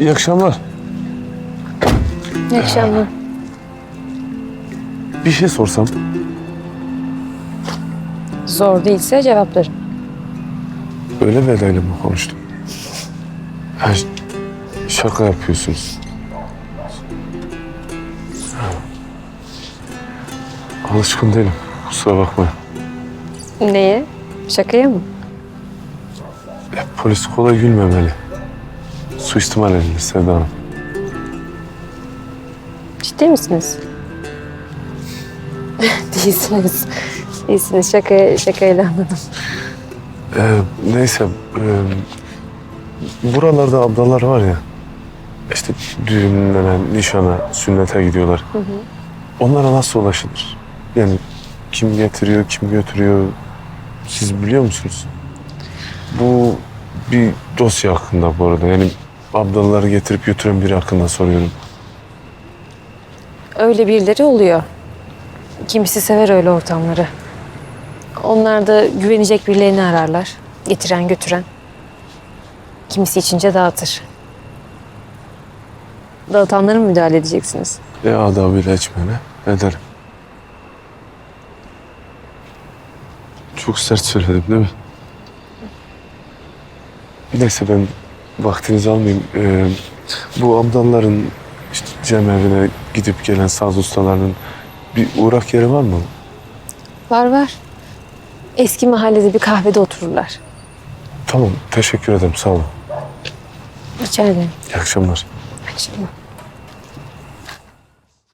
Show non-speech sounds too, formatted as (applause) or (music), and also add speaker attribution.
Speaker 1: İyi akşamlar.
Speaker 2: İyi akşamlar.
Speaker 1: Bir şey sorsam.
Speaker 2: Zor değilse cevaplarım.
Speaker 1: Öyle bir edayla mı konuştum? Ha, şaka yapıyorsunuz. Alışkın değilim. Kusura bakmayın.
Speaker 2: Neye? Şakaya mı?
Speaker 1: Ya, polis kolay gülmemeli. Suistimal edilir Sevda Hanım.
Speaker 2: Ciddi misiniz? (laughs) Değilsiniz. Değilsiniz. Şaka, şakayla anladım.
Speaker 1: Ee, neyse. e, buralarda abdalar var ya. İşte düğünlere, nişana, sünnete gidiyorlar. Onlara nasıl ulaşılır? Yani kim getiriyor, kim götürüyor? Siz biliyor musunuz? Bu bir dosya hakkında bu arada. Yani abdaları getirip götüren biri hakkında soruyorum.
Speaker 2: Öyle birileri oluyor. Kimisi sever öyle ortamları. Onlar da güvenecek birilerini ararlar. Getiren götüren. Kimisi içince dağıtır. Dağıtanlara mı müdahale edeceksiniz?
Speaker 1: E adabıyla etmene ederim. Çok sert söyledim değil mi? Neyse ben vaktinizi almayayım. Ee, bu abdalların işte cem evine gidip gelen saz ustalarının bir uğrak yeri var mı?
Speaker 2: Var var. Eski mahallede bir kahvede otururlar.
Speaker 1: Tamam teşekkür ederim sağ olun.
Speaker 2: İçeride.
Speaker 1: İyi akşamlar.
Speaker 2: Akşam.